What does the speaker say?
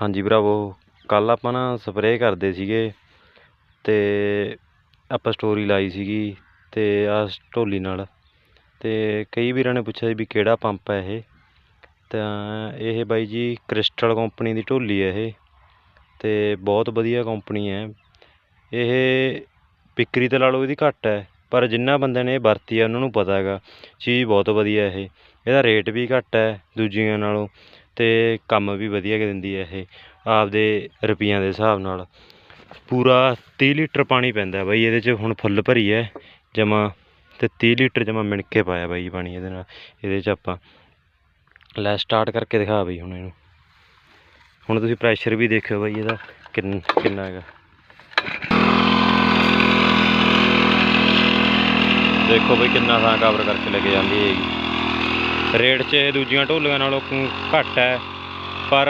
ਹਾਂਜੀ ਭਰਾਵੋ, ਕੱਲ੍ਹ ਆਪਾਂ ਨਾ ਸਪਰੇਅ ਕਰਦੇ ਸੀਗੇ ਅਤੇ ਆਪਾਂ ਸਟੋਰੀ ਲਾਈ ਸੀਗੀ ਅਤੇ ਆ ਢੋਲੀ ਨਾਲ ਅਤੇ ਕਈ ਵੀਰਾਂ ਨੇ ਪੁੱਛਿਆ ਸੀ ਵੀ ਕਿਹੜਾ ਪੰਪ ਹੈ ਇਹ। ਤਾਂ ਇਹ ਬਾਈ ਜੀ ਕ੍ਰਿਸਟਲ ਕੰਪਨੀ ਦੀ ਢੋਲੀ ਹੈ ਇਹ ਅਤੇ ਬਹੁਤ ਵਧੀਆ ਕੰਪਨੀ ਹੈ ਇਹ ਵਿਕਰੀ ਤਾਂ ਲਾ ਲਓ ਇਹਦੀ ਘੱਟ ਹੈ ਪਰ ਜਿਨ੍ਹਾਂ ਬੰਦਿਆਂ ਨੇ ਇਹ ਵਰਤੀ ਆ, ਉਹਨਾਂ ਨੂੰ ਪਤਾ ਹੈਗਾ। ਚੀਜ਼ ਬਹੁਤ ਵਧੀਆ ਇਹ। ਇਹਦਾ ਰੇਟ ਵੀ ਘੱਟ ਹੈ ਦੂਜੀਆਂ ਨਾਲੋਂ ਅਤੇ ਕੰਮ ਵੀ ਵਧੀਆ ਦਿੰਦੀ ਹੈ ਇਹ, ਆਪਦੇ ਰੁਪਈਆਂ ਦੇ ਹਿਸਾਬ ਨਾਲ। ਪੂਰਾ ਤੀਹ ਲੀਟਰ ਪਾਣੀ ਪੈਂਦਾ ਬਾਈ, ਇਹਦੇ 'ਚ ਹੁਣ ਫੁੱਲ ਭਰੀ ਹੈ, ਜਮਾ ਤੇ 30 ਲੀਟਰ ਜਮਾ ਮਿਣ ਕੇ ਪਾਇਆ ਬਾਈ ਪਾਣੀ ਇਹਦੇ ਨਾਲ, ਇਹਦੇ 'ਚ ਆਪਾਂ। ਲੈ ਸਟਾਰਟ ਕਰਕੇ ਦਿਖਾ ਬਈ ਹੁਣ ਇਹਨੂੰ। ਹੁਣ ਤੁਸੀਂ ਪ੍ਰੈਸ਼ਰ ਵੀ ਦੇਖਿਓ ਬਾਈ ਇਹਦਾ ਕਿੰਨ, ਕਿੰਨਾ ਹੈਗਾ ਦੇਖੋ ਬਈ ਕਿੰਨਾ ਥਾਂ ਕਵਰ ਕਰਕੇ ਲੈ ਕੇ ਜਾਂਦੀ ਹੈਗੀ। ਰੇਟ 'ਚ ਇਹ ਦੂਜੀਆਂ ਢੋਲੀਆਂ ਨਾਲੋਂ ਘੱਟ ਹੈ। ਪਰ